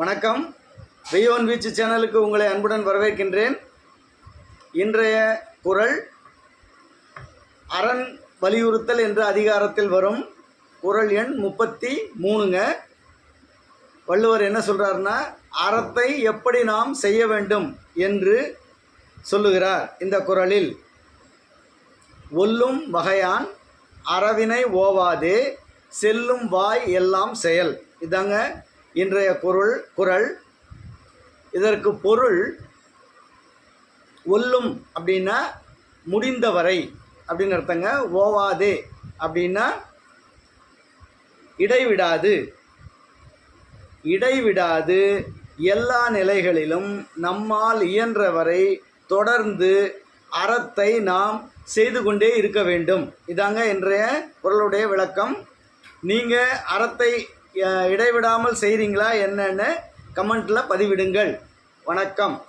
வணக்கம். வெய்யோன் வீச்சு சேனலுக்கு உங்களை அன்புடன் வரவேற்கின்றேன். இன்றைய குரல் அரண் வலியுறுத்தல் என்ற அதிகாரத்தில் வரும் குரல் எண் முப்பத்தி மூணுங்க. வள்ளுவர் என்ன சொல்கிறாருன்னா அறத்தை எப்படி நாம் செய்ய வேண்டும்? என்று சொல்லுகிறார் இந்த குரலில். ஒல்லும் வகையான் அறவினை ஓவாதே செல்லும் வாய் எல்லாம் செயல். இதாங்க இன்றைய பொருள் குரல். இதற்கு பொருள் ஒல்லும் அப்படின்னா முடிந்தவரை அப்படின்னு அர்த்தங்க ஓவாதே அப்படின்னா இடைவிடாது. இடைவிடாது எல்லா நிலைகளிலும் நம்மால் இயன்றவரை தொடர்ந்து அறத்தை நாம் செய்து கொண்டே இருக்க வேண்டும். இதாங்க இன்றைய குரலுடைய விளக்கம். நீங்கள் அறத்தை இடைவிடாமல் செய்கிறீங்களா என்னென்னு கமெண்ட்டில் பதிவிடுங்கள். வணக்கம்.